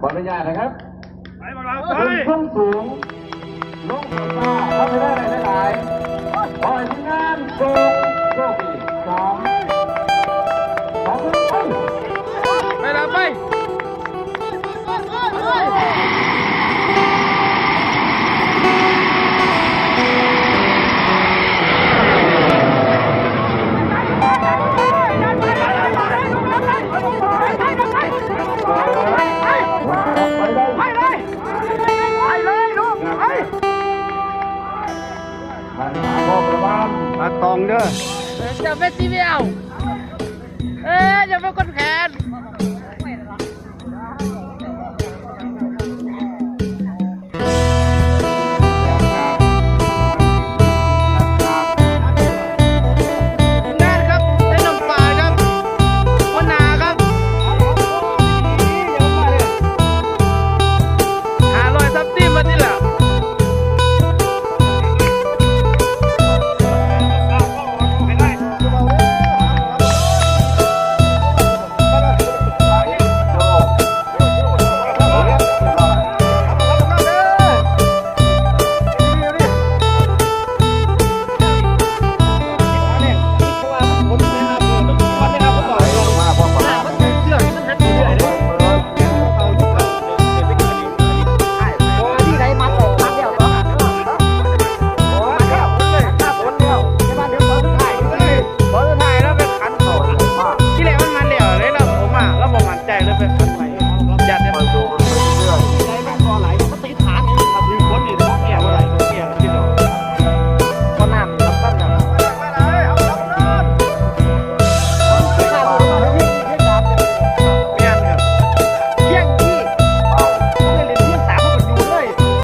ขออนุญาตนะครับไปบังเราขึ้นส้นสูง มาตองเด้อ เดี๋ยวแม่ซีไม่เอา เอ้ยเดี๋ยวเปกนนแข็